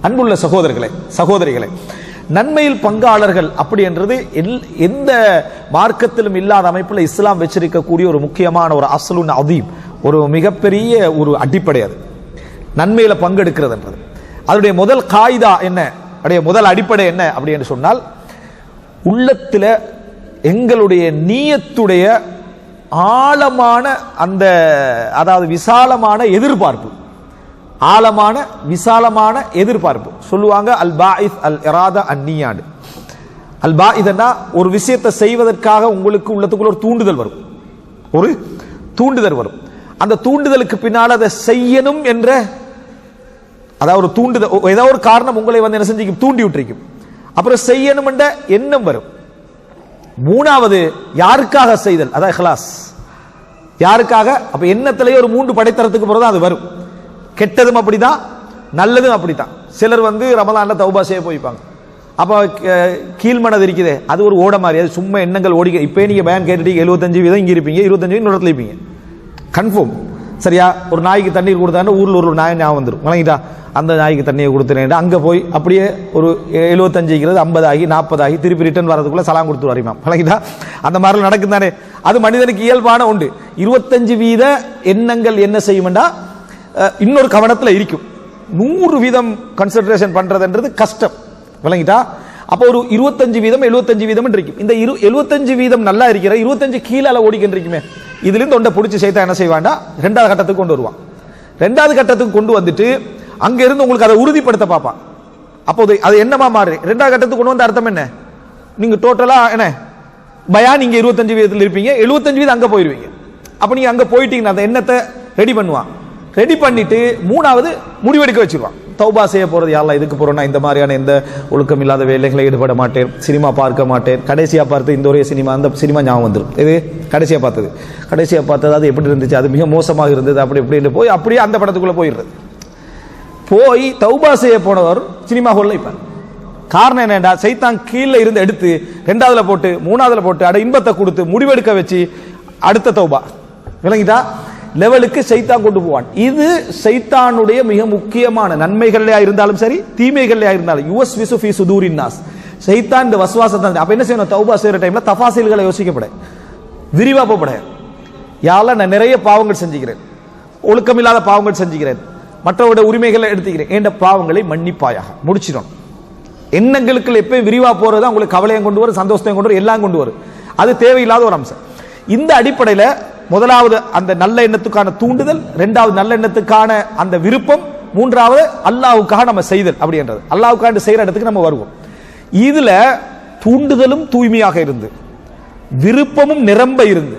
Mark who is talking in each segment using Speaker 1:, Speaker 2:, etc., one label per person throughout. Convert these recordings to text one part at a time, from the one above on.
Speaker 1: அன்புள்ள சகோதரர்களே சகோதரிகளே நன்மையில் பங்காளர்கள் அப்படி என்றது எல்- எந்த மார்க்கத்திலும் இல்லாத அமைப்பில் இஸ்லாம் வச்சிருக்கக்கூடிய ஒரு முக்கியமான ஒரு அசலுன் அதீம் ஒரு மிகப்பெரிய ஒரு அடிப்படை அது. நன்மையில் பங்கெடுக்கிறதுன்றது. அதனுடைய முதல் காய்தா என்ன? அதனுடைய முதல் அடிப்படை என்ன அப்படின்னு சொன்னால் உள்ளத்தில் எங்களுடைய நீயத்துடைய ஆழமான அந்த அதாவது விசாலமான எதிர்பார்ப்பு. ஆழமான விசாலமான எதிர்பார்ப்பு. சொல்லுவாங்க அல் பாயித் அல் இராதா அந்நியாடு அல் பாயிதன்னா ஒரு விஷயத்தை செய்வதற்காக உங்களுக்கு உள்ளத்துக்குள்ள ஒரு தூண்டுதல் வரும். ஒரு தூண்டுதல் வரும். அந்த தூண்டுதலுக்கு பின்னால் அதை செய்யணும் என்ற அதாவது ஒரு தூண்டுதல் ஏதாவது ஏதோ ஒரு காரணம் உங்களை வந்து என்ன செஞ்சுக்கும்? தூண்டி விட்டுருக்கும். அப்புறம் செய்யணும் என்ற எண்ணம் வரும். மூணாவது யாருக்காக செய்தல்? அதான் ஹலாஸ் யாருக்காக? அப்ப எண்ணத்திலேயே ஒரு மூன்று படைத்தரத்துக்கு பிறகு அது வரும். கெட்டதும் அப்படிதான் நல்லதும் அப்படித்தான். சிலர் வந்து ரமலான்ல தௌபா செய்ய போய்ப்பாங்க. அப்போ கீழ்மனது இருக்குதே அது ஒரு ஓட மாதிரி அது சும்மா எண்ணங்கள் ஓடி இப்போ நீங்கள் பயன் கேட்டுட்டீங்க எழுபத்தஞ்சு வீதம் இங்கே இருப்பீங்க இருபத்தஞ்சு வீதம் இடத்துல இருப்பீங்க. கன்ஃபார்ம் சரியா? ஒரு நாய்க்கு தண்ணீர் கொடுத்தாங்க ஊரில் ஒரு நாய் ஞாபகம் வந்துடும் வணங்கிட்டா? அந்த நாய்க்கு தண்ணியை கொடுத்துறேன் அங்கே போய் அப்படியே ஒரு எழுபத்தஞ்சுங்கிறது ஐம்பது ஆகி நாற்பது ஆகி திருப்பி ரிட்டர்ன் வரதுக்குள்ளே சலாம் கொடுத்து வரையுமா வணங்கிட்டா? அந்த மாதிரிலாம் நடக்கும் தானே அது மனிதனுக்கு இயல்பான உண்டு. இருபத்தஞ்சு வீத எண்ணங்கள் என்ன செய்யுமெண்டா இன்னொரு கவனத்தில் இருக்கும். நூறு வீதம் கன்சன்ட்ரேஷன் பண்ணுறதுன்றது கஷ்டம். விளங்கிட்டா? அப்போ ஒரு இருபத்தஞ்சு வீதம் எழுபத்தஞ்சு வீதம் இருக்கும். இந்த இரு எழுபத்தஞ்சு வீதம் நல்லா இருக்கிற இருபத்தஞ்சு கீழே ஓடிக்கின்றிருக்குமே இதுலேருந்து இதுல தொண்டை பிடிச்சி சேர்த்தா என்ன செய்வான்டா ரெண்டாவது கட்டத்துக்கு கொண்டு வருவான். ரெண்டாவது கட்டத்துக்கு கொண்டு வந்துட்டு அங்கேருந்து உங்களுக்கு அதை உறுதிப்படுத்த பார்ப்பான். அப்போது அது என்னமா மாறு? ரெண்டாவது கட்டத்துக்கு கொண்டு வந்த அர்த்தம் என்ன? நீங்கள் டோட்டலாக என்ன? பயான் நீங்கள் இருபத்தஞ்சு வீதத்தில் இருப்பீங்க எழுபத்தஞ்சு வீதம் அங்கே போயிடுவீங்க அப்போ நீங்கள் அங்கே போயிட்டீங்கன்னா அந்த எண்ணத்தை ரெடி பண்ணுவான். ரெடி பண்ணிட்டு மூணாவது முடிவெடுக்க வச்சிருவான். தௌபா செய்ய போறது யாரெல்லாம் இதுக்கு போறோம்னா இந்த மாதிரியான எந்த ஒழுக்கம் இல்லாத வேலைகளை ஈடுபட மாட்டேன் சினிமா பார்க்க மாட்டேன். கடைசியா பார்த்து இந்த ஒரே சினிமா அந்த சினிமா ஞாபகம் வந்துடும் இது கடைசியா பார்த்தது. கடைசியா பார்த்தது அது எப்படி இருந்துச்சு? அது மிக மோசமாக இருந்தது. அப்படி இப்படின்னு போய் அப்படியே அந்த படத்துக்குள்ள போயிடுறது. போய் தௌபா செய்ய போனவர் சினிமா ஹோல்ல இப்போ. காரணம் என்னடா சைத்தான் கீழே இருந்து எடுத்து ரெண்டாவதுல போட்டு மூணாவதுல போட்டு அட இன்பத்தை கொடுத்து முடிவெடுக்க வச்சு அடுத்த தௌபா. விளங்கிதா? லெவலுக்கு சைத்தான் கொண்டு போவான். இது சைத்தானுடைய மிக முக்கியமான நன்மைகள்லையா இருந்தாலும் சரி தீமைகள்லையா இருந்தாலும் யுவஸ் விசு ஃபி சுதூரின் நாஸ். சைத்தான் இந்த வசுவாசத்தை அப்ப என்ன செய்யணும்? தௌபா செய்யற டைம்ல தபாசில்களை யோசிக்கப்பட விரிவா போகப்பட யால நான் நிறைய பாவங்கள் செஞ்சுக்கிறேன். ஒழுக்கமில்லாத பாவங்கள் செஞ்சுக்கிறேன். மற்றவருடைய உரிமைகளை எடுத்துக்கிறேன். என்ற பாவங்களை மன்னிப்பாயாக. முடிச்சிடும் எண்ணங்களுக்கு எப்பயும் விரிவா போறது உங்களுக்கு கவலையும் கொண்டு வரும் சந்தோஷத்தையும் கொண்டு வரும் எல்லாம் கொண்டு வரும். அது தேவையில்லாத ஒரு அம்சம். இந்த அடிப்படையில் முதலாவது அந்த நல்ல எண்ணத்துக்கான தூண்டுதல் இரண்டாவது நல்ல எண்ணத்துக்கான அந்த விருப்பம் மூன்றாவது அல்லாவுக்காக நம்ம செய்தல் அப்படின்றது. அல்லாவுக்காக செய்யற இடத்துக்கு நம்ம வருவோம். இதுல தூண்டுதலும் தூய்மையாக இருந்து விருப்பமும் நிரம்ப இருந்து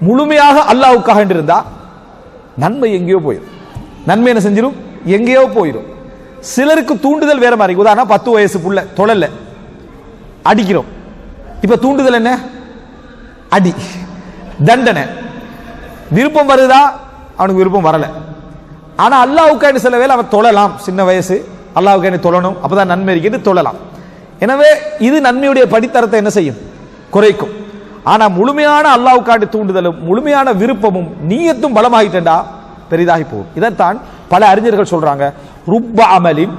Speaker 1: முழுமையாக அல்லாவுக்காக இருந்தா நன்மை எங்கேயோ போயிடும் நன்மை என்ன செஞ்சிடும் எங்கேயோ போயிடும் சிலருக்கு தூண்டுதல் வேற மாதிரி. உதாரணம் பத்து வயசு புள்ள தொழல அடிக்கிறோம். இப்ப தூண்டுதல் என்ன? அடி. தண்டனை. விருப்பம் வருதா? அவனுக்கு விருப்பம் வரல. ஆனா அல்லாவுக்காண்டி சில வேலை அவன் தொழலாம். சின்ன வயசு. அல்லாவுக்காண்டி தொழணும். அப்பதான் நன்மை இருக்குது தொழலாம். எனவே இது நன்மையுடைய படித்தரத்தை என்ன செய்யும்? குறைக்கும். ஆனா முழுமையான அல்லாவுக்காண்டி தூண்டுதலும் முழுமையான விருப்பமும் நீயத்தும் பலமாகிட்டா பெரிதாகி போகும். இதைத்தான் பல அறிஞர்கள் சொல்றாங்க. ருப்ப அமலின்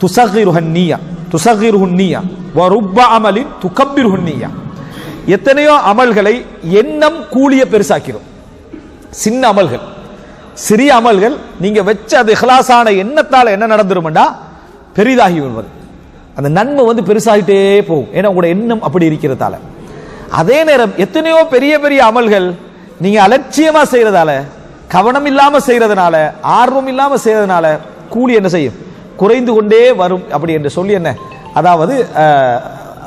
Speaker 1: துசகிருஹன் நீயா. துசகிருஹுன் நீயா. வ ருப்ப அமலின் துகப்பிருஹுன் நீயா. எத்தனையோ அமல்களை எண்ணம் கூலிய பெருசாக்கிறோம் சின்ன அமல்கள். சிறிய அமல்கள் நீங்க வச்ச அது இஹ்லாஸான எண்ணத்தால் என்ன நடந்துரும்டா பெரிதாகி வருவது அந்த நன்மை வந்து பெருசாகிட்டே போகும். ஏன்னா உங்களோட எண்ணம் அப்படி இருக்கிறதால. அதே நேரம் எத்தனையோ பெரிய பெரிய அமல்கள் நீங்க அலட்சியமா செய்யறதால கவனம் இல்லாம செய்யறதுனால ஆர்வம் இல்லாம செய்யறதுனால கூலி என்ன செய்யும்? குறைந்து கொண்டே வரும். அப்படி என்று சொல்லி என்ன? அதாவது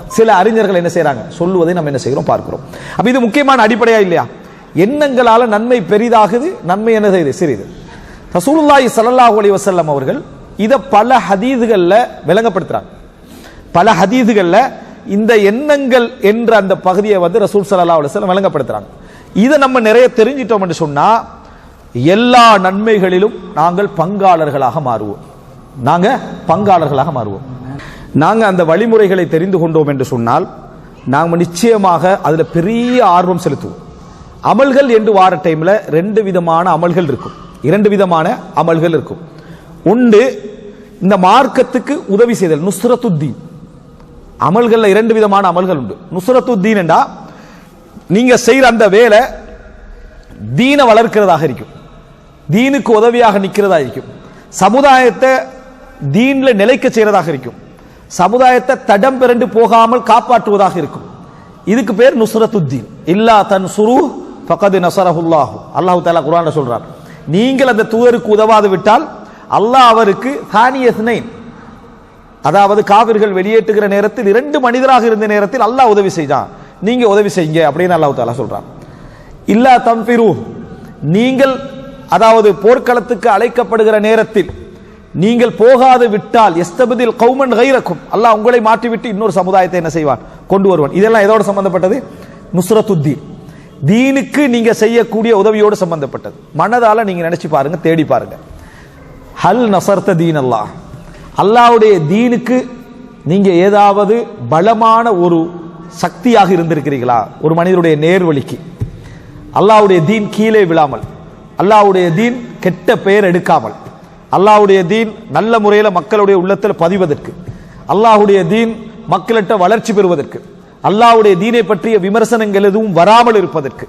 Speaker 1: சில அறிஞர்கள் என்ன செய்யறாங்க சொல்லுவதை நம்ம என்ன செய்கிறோம்? பார்க்கிறோம். அப்ப இது முக்கியமான அடிப்படையா இல்லையா? எண்ணங்களால நன்மை பெரிதாகுது நன்மை என்ன செய்யுது? சிறிது. ரசூலுல்லாஹி ஸல்லல்லாஹு அலைஹி வஸல்லம் அவர்கள் இத பல ஹதீதுகள்ல விளங்கப்படுத்துறாங்க. பல ஹதீதுகள்ல இந்த எண்ணங்கள் என்ற அந்த பகுதியை வந்து ரசூல் ஸல்லல்லாஹு அலைஹி வஸல்லம் விளங்கப்படுத்துறாங்க. இதை நம்ம நிறைய தெரிஞ்சிட்டோம் என்று சொன்னா எல்லா நன்மைகளிலும் நாங்கள் பங்காளர்களாக மாறுவோம். நாங்க பங்காளர்களாக மாறுவோம். நாங்கள் அந்த வழிமுறைகளை தெரிந்து கொண்டோம் என்று சொன்னால் நாங்கள் நிச்சயமாக அதில் பெரிய ஆர்வம் செலுத்துவோம். அமல்கள் என்று வார டைமில் ரெண்டு விதமான அமல்கள் இருக்கும். இரண்டு விதமான அமல்கள் இருக்கும். உண்டு இந்த மார்க்கத்துக்கு உதவி செய்தல் நுஸ்ரத்துத்தீன். அமல்களில் இரண்டு விதமான அமல்கள் உண்டு. நுஸ்ரத்துத்தீன் என்றா நீங்கள் செய்கிற அந்த வேலை தீனை வளர்க்கிறதாக இருக்கும். தீனுக்கு உதவியாக நிற்கிறதா இருக்கும். சமுதாயத்தை தீனில் நிலைக்க செய்கிறதாக இருக்கும். சமுதாயத்தை தடம் பிறண்டு போகாமல் காப்பாற்றுவதாக இருக்கும். இதுக்கு பேர் நுசரத்துத்தீன் இல்லா தன் சுரு ஃபகது நசரஹுல்லாஹு. அல்லாஹு தாலா குரான சொல்றார் நீங்கள் அந்த தூதருக்கு உதவாது விட்டால் அல்லாஹ் அவருக்கு தானியஸ்னைன் அதாவது காவிர்கள் வெளியேற்றுகிற நேரத்தில் இரண்டு மனிதராக இருந்த நேரத்தில் அல்லாஹ் உதவி செய்தான். நீங்க உதவி செய்யுங்க அப்படின்னு அல்லாஹு தாலா சொல்றான். இல்லா தம்பிரு நீங்கள் அதாவது போர்க்களத்துக்கு அழைக்கப்படுகிற நேரத்தில் நீங்கள் போகாது விட்டால் எஸ்தபதில் கௌமன் கைரக்கும். அல்லாஹ் உங்களை மாற்றிவிட்டு இன்னொரு சமுதாயத்தை என்ன செய்வான்? கொண்டு வருவான். இதெல்லாம் எதோடு சம்பந்தப்பட்டது? நுஸ்ரத்துத்தீன். தீனுக்கு நீங்க செய்யக்கூடிய உதவியோடு சம்பந்தப்பட்டது. மனதால நீங்க நினைச்சு பாருங்க தேடி பாருங்க. ஹல் நசர்த்த தீன் அல்லாஹ். அல்லாஹ்வுடைய தீனுக்கு நீங்க ஏதாவது பலமான ஒரு சக்தியாக இருந்திருக்கிறீர்களா? ஒரு மனிதனுடைய நேர்வழிக்கு. அல்லாவுடைய தீன் கீழே விழாமல். அல்லாஹ்வுடைய தீன் கெட்ட பெயர் எடுக்காமல். அல்லாஹுடைய தீன் நல்ல முறையில் மக்களுடைய உள்ளத்தில் பதிவதற்கு. அல்லாஹ்வுடைய தீன் மக்களிட்ட வளர்ச்சி பெறுவதற்கு. அல்லாஹுடைய தீனை பற்றிய விமர்சனங்கள் எதுவும் வராமல் இருப்பதற்கு.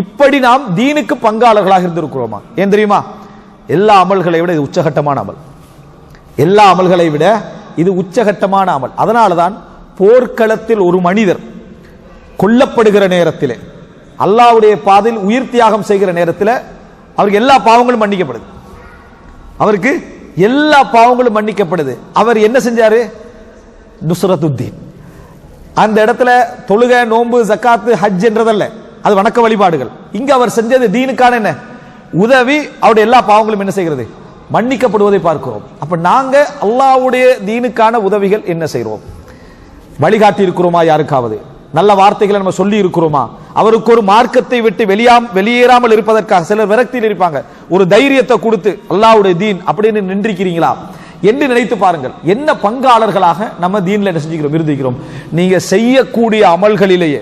Speaker 1: இப்படி நாம் தீனுக்கு பங்காளர்களாக இருந்திருக்கிறோமா? ஏன் தெரியுமா? எல்லா அமல்களை விட இது உச்சகட்டமான அமல். எல்லா அமல்களை விட இது உச்சகட்டமான அமல். அதனால தான் போர்க்களத்தில் ஒரு மனிதர் கொல்லப்படுகிற நேரத்திலே அல்லாவுடைய பாதையில் உயிர் தியாகம் செய்கிற நேரத்தில் அவருக்கு எல்லா பாவங்களும் மன்னிக்கப்படுது. அவருக்கு எல்லா பாவங்களும் மன்னிக்கப்படுது. அவர் என்ன செஞ்சாரு? நுஸ்ரத்துத்தீன். அந்த இடத்துல தொழுகை நோன்பு ஜக்காத்து ஹஜ் என்றதல்ல. அது வணக்க வழிபாடுகள். இங்க அவர் செஞ்சது தீனுக்கான என்ன? உதவி அவருடைய எல்லா பாவங்களும் என்ன செய்கிறது? மன்னிக்கப்படுவதை பார்க்கிறோம். அப்ப நாங்க அல்லாவுடைய தீனுக்கான உதவிகள் என்ன செய்கிறோம்? வழிகாட்டி இருக்கிறோமா யாருக்காவது? நல்ல வார்த்தைகளை நம்ம சொல்லி இருக்கிறோமா அவருக்கு ஒரு மார்க்கத்தை விட்டு வெளியாம் வெளியேறாமல் இருப்பதற்காக சிலர் விரக்தியில் இருப்பாங்க. ஒரு தைரியத்தை கொடுத்து அல்லாஹ்வுடைய தீன் அப்படின்னு நின்றிருக்கிறீங்களா? என்று நினைத்து பாருங்கள். என்ன பங்காளர்களாக நம்ம தீன்ல என்ன செஞ்சுக்கிறோம்? இருந்திருக்கிறோம் நீங்க செய்யக்கூடிய அமல்களிலேயே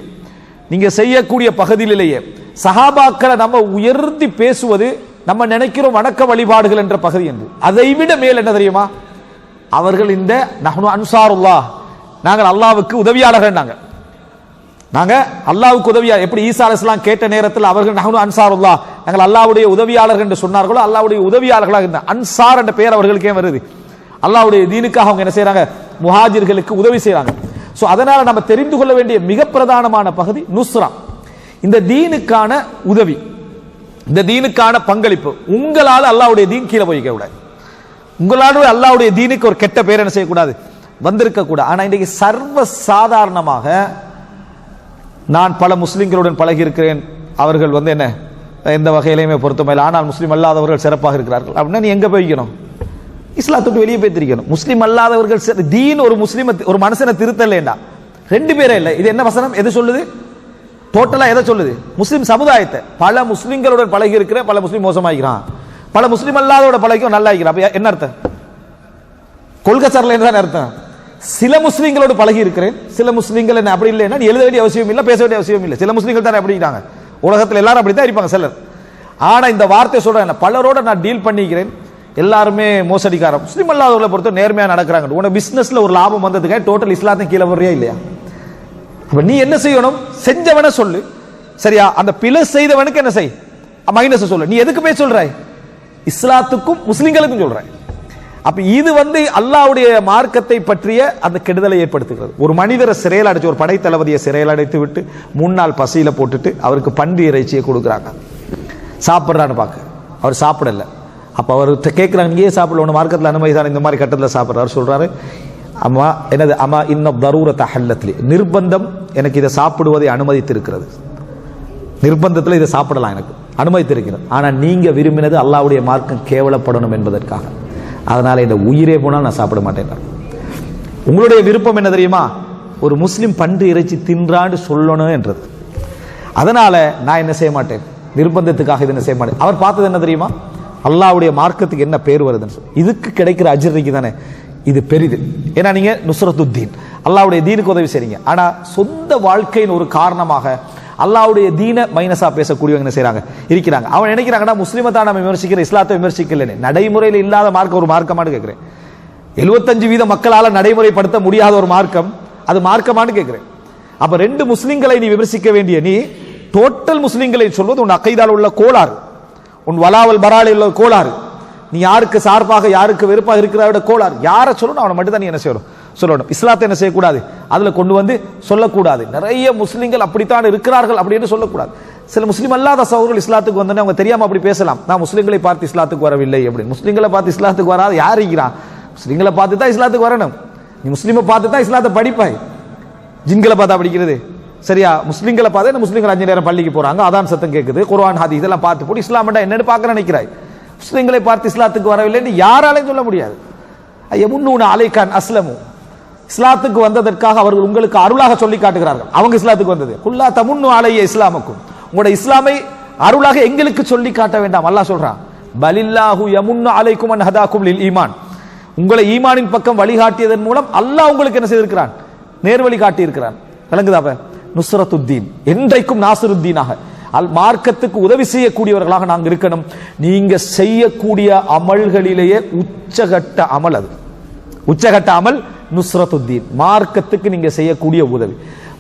Speaker 1: நீங்க செய்யக்கூடிய பகுதியிலேயே சஹாபாக்களை நம்ம உயர்த்தி பேசுவது நம்ம நினைக்கிறோம் வணக்க வழிபாடுகள் என்ற பகுதி என்று. அதை விட மேல் என்ன தெரியுமா? அவர்கள் இந்த நஹ்னு அன்சாருல்லாஹ் நாங்கள் அல்லாவுக்கு உதவியாளர்கள் நாங்கள் நாங்க அல்லாவுக்கு உதவியா எப்படி ஈசா அலிஸ்லாம் கேட்ட நேரத்தில் அவர்கள் நஹ்னு அன்சாருல்லாஹ் நாங்கள் அல்லாவுடைய உதவியாளர்கள் என்று சொன்னார்களோ அல்லாவுடைய உதவியாளர்களாக இருந்த அன்சார் என்ற பெயர் அவர்களுக்கே வருது. அல்லாவுடைய தீனுக்காக அவங்க என்ன செய்யறாங்க முஹாஜிர்களுக்கு உதவி செய்யறாங்க ஸோ அதனால நம்ம தெரிந்து கொள்ள வேண்டிய மிக பிரதானமான பகுதி நுஸ்ரா. இந்த தீனுக்கான உதவி இந்த தீனுக்கான பங்களிப்பு உங்களால் அல்லாவுடைய தீன் கீழே போய்க்க கூடாது. உங்களால் அல்லாவுடைய தீனுக்கு ஒரு கெட்ட பேர் என்ன செய்யக்கூடாது? வந்திருக்க கூடாது ஆனால் இன்றைக்கு சர்வ சாதாரணமாக நான் பல முஸ்லிம்களுடன் பழகி இருக்கிறேன் அவர்கள் வந்து என்ன? எந்த வகையிலையுமே பொருத்தமில்லை. ஆனால் முஸ்லீம் அல்லாதவர்கள் சிறப்பாக இருக்கிறார்கள். அப்படின்னா நீ எங்க போய்க்கணும் இஸ்லாத்துக்கு வெளியே போய் திரிக்கணும். முஸ்லீம் அல்லாதவர்கள் தீன் ஒரு முஸ்லீம் ஒரு மனுஷனை திருத்தலேண்டா ரெண்டு பேரே இல்லை. இது என்ன வசனம்? எது சொல்லுது? டோட்டலா எதை சொல்லுது? முஸ்லீம் சமுதாயத்தை. பல முஸ்லீம்களுடன் பழகி இருக்கிற பல முஸ்லீம் மோசமாகிறான் பல முஸ்லீம் அல்லாதோட பழகியும் நல்லா இருக்கிறான் என்ன அர்த்தம்? கொள்கை சார்ல என்ன அர்த்தம். சில முஸ்லீம்களோடு பழகி இருக்கிறேன் சில முஸ்லீம்கள் என்ன அப்படி இல்லைன்னா எழுத வேண்டிய அவசியம் இல்லை பேச வேண்டிய அவசியம் இல்லை. சில முஸ்லீம்கள் தானே அப்படிங்கிறாங்க. உலகத்தில் எல்லாரும் அப்படி தான் இருப்பாங்க சிலர். ஆனால் இந்த வார்த்தை சொல்கிறேன் பலரோட நான் டீல் பண்ணிக்கிறேன். எல்லாருமே மோசடிக்காரன் முஸ்லீம் அல்லாதவர்களை பொறுத்த நேர்மையாக நடக்கிறாங்க. உன பிஸ்னஸில் ஒரு லாபம் வந்ததுக்காக டோட்டல் இஸ்லாத்தையும் கீழே வர்றியா இல்லையா? இப்போ நீ என்ன செய்யணும்? செஞ்சவனை சொல்லு. சரியா? அந்த பிழை செய்தவனுக்கு என்ன செய்? மைனஸ் சொல்லு. நீ எதுக்கு போய் சொல்கிறாய் இஸ்லாத்துக்கும் முஸ்லீம்களுக்கும் சொல்றாய் அப்ப இது வந்து அல்லாவுடைய மார்க்கத்தை பற்றிய அந்த கெடுதலை ஏற்படுத்துகிறது. ஒரு மனிதரை சிறையில் அடைச்சு ஒரு படைத்தளபதியை சிறையில் அடைத்து விட்டு மூணு நாள் பசியில போட்டுட்டு அவருக்கு பன்றி இறைச்சியை கொடுக்குறாங்க. சாப்பிட்றான்னு பார்க்க அவர் சாப்பிடல. அப்போ அவர் கேட்குறாங்க நீ ஏன் சாப்பிடல? ஒன்று மார்க்கத்தில் அனுமதி தான் இந்த மாதிரி கட்டத்தில் சாப்பிட்றாரு சொல்கிறாரு அம்மா என்னது அம்மா இன்னும் தரூர ஹல்லத்லி நிர்பந்தம் எனக்கு இதை சாப்பிடுவதை அனுமதித்திருக்கிறது. நிர்பந்தத்தில் இதை சாப்பிடலாம் எனக்கு. அனுமதித்திருக்கிறது. ஆனால் நீங்கள் விரும்பினது அல்லாஹ்வுடைய மார்க்கம் கேவலப்படணும் என்பதற்காக. அதனால் இந்த உயிரே போனால் நான் சாப்பிட மாட்டேன். உங்களுடைய விருப்பம் என்ன தெரியுமா? ஒரு முஸ்லீம் பன்று இறைச்சி தின்றான்னு சொல்லணும் என்றது. அதனால் நான் என்ன செய்ய மாட்டேன்? நிர்பந்தத்துக்காக இது என்ன செய்ய மாட்டேன்? அவர் பார்த்தது என்ன தெரியுமா? அல்லாவுடைய மார்க்கத்துக்கு என்ன பேர் வருதுன்னு சொல்லி. இதுக்கு கிடைக்கிற அஜிர்க்கு தானே? இது பெரிது. ஏன்னா நீங்கள் நுசரத்துத்தீன் அல்லாவுடைய தீனுக்கு உதவி செய்றீங்க. ஆனால் சொந்த வாழ்க்கையின் ஒரு காரணமாக அல்லாவுடைய தீன மைனஸா பேசக்கூடியவங்க என்ன செய்றாங்க? இருக்கிறாங்க. அவன் நினைக்கிறாங்கன்னா முஸ்லீமை தான் நம்ம விமர்சிக்கிற இஸ்லாத்தை விமர்சிக்கலன்னு. நடைமுறையில் இல்லாத மார்க்கம் ஒரு மார்க்கமானு கேட்கிறேன் எழுபத்தஞ்சு வீத மக்களால் நடைமுறைப்படுத்த முடியாத ஒரு மார்க்கம் அது மார்க்கமான்னு கேட்கிறேன் அப்ப ரெண்டு முஸ்லிம்களை நீ விமர்சிக்க வேண்டிய நீ டோட்டல் முஸ்லிம்களை சொல்வது உன் அக்கைதால் உள்ள கோளாறு. உன் வலாவல் பராலில் உள்ள கோளாறு. நீ யாருக்கு சார்பாக யாருக்கு வெறுப்பாக இருக்கிறாரோட கோளாறு. யாரை சொல்லணும் அவனை மட்டும் தான் நீ என்ன செய்யணும்? சொல்லணும். இஸ்லாத்தை என்ன செய்யக்கூடாது? அதில் கொண்டு வந்து சொல்லக்கூடாது. நிறைய முஸ்லீம்கள் அப்படித்தான் இருக்கிறார்கள் அப்படின்னு சொல்லக்கூடாது. சில முஸ்லீம் அல்லாத சகோதரர்கள் இஸ்லாத்துக்கு வந்தோன்னே அவங்க தெரியாமல் அப்படி பேசலாம். நான் முஸ்லீம்களை பார்த்து இஸ்லாத்துக்கு வரவில்லை அப்படின்னு. முஸ்லீம்களை பார்த்து இஸ்லாத்துக்கு வராது. யார் இருக்கிறான் முஸ்லீம்களை பார்த்து தான் இஸ்லாத்துக்கு வரணும். நீ முஸ்லீமை பார்த்து தான் இஸ்லாத்தை படிப்பாய். ஜின்களை பார்த்தா படிக்கிறது. சரியா? முஸ்லீம்களை பார்த்து என்ன முஸ்லிம்கள் அஞ்சு நேரம் பள்ளிக்கு போகிறாங்க அதான் சத்தம் கேட்குது குர்வான் ஹாதி இதெல்லாம் பார்த்து போட்டு இஸ்லாம்டா என்னென்னு பார்க்க நினைக்கிறாய். முஸ்லீம்களை பார்த்து இஸ்லாத்துக்கு வரவில்லைன்னு யாராலையும் சொல்ல முடியாது. எமுன்னூன அலைகான் அஸ்லமு. இஸ்லாத்துக்கு வந்ததற்காக அவர்கள் உங்களுக்கு அருளாக சொல்லி காட்டுகிறார்கள். அவங்க இஸ்லாத்துக்கு வந்தது. குல்லா தமுன்னு அலைய இஸ்லாமுக்கும். உங்களோட இஸ்லாமை அருளாக எங்களுக்கு சொல்லி காட்ட வேண்டாம். அல்லாஹ் சொல்றான் பலில்லாஹு யமுன்னு அலைக்கும் அன் ஹதாக்கும் லில் ஈமான். உங்களை ஈமானின் பக்கம் வழிகாட்டியதன் மூலம் அல்லாஹ் உங்களுக்கு என்ன செய்திருக்கிறான்? நேர்வழி காட்டியிருக்கிறான். விளங்குதாப்ப நுஸ்ரத்துத்தீன். என்றைக்கும் நாசருத்தீனாக. அல் மார்க்கத்துக்கு உதவி செய்யக்கூடியவர்களாக நாங்கள் இருக்கணும். நீங்க செய்யக்கூடிய அமல்களிலேயே உச்சகட்ட அமல் அது. உச்சகட்ட அமல் நுஸ்ரத்துத்தீன். மார்க்கத்துக்கு நீங்க செய்யக்கூடிய உதவி.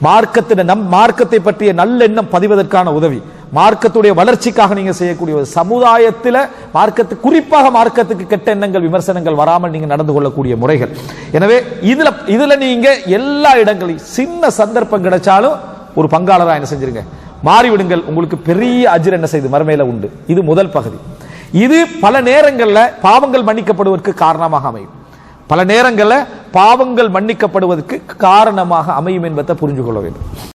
Speaker 1: மார்க்கத்தின நம் மார்க்கத்தை பற்றிய நல்லெண்ணம் பதிவதற்கான உதவி. மார்க்கத்துடைய வளர்ச்சிக்காக நீங்க செய்யக்கூடிய சமுதாயத்தில் சமுதாயத்துல மார்க்கத்து குறிப்பாக மார்க்கத்துக்கு கெட்ட எண்ணங்கள் விமர்சனங்கள் வராமல் நீங்க நடந்து கொள்ளக்கூடிய முறைகள். எனவே இதுல இதுல நீங்க எல்லா இடங்களையும் சின்ன சந்தர்ப்பம் கிடைச்சாலும் ஒரு பங்காளரா என்ன செஞ்சிருங்க? மாறிவிடுங்கள். உங்களுக்கு பெரிய அஜிர் என்ன செய்து? மறுமையில உண்டு. இது முதல் பகுதி. இது பல நேரங்கள்ல பாவங்கள் மன்னிக்கப்படுவதற்கு காரணமாக அமையும். பல நேரங்களில் பாவங்கள் மன்னிக்கப்படுவதற்கு காரணமாக அமையும் என்பதை புரிஞ்சு கொள்ள வேண்டும்.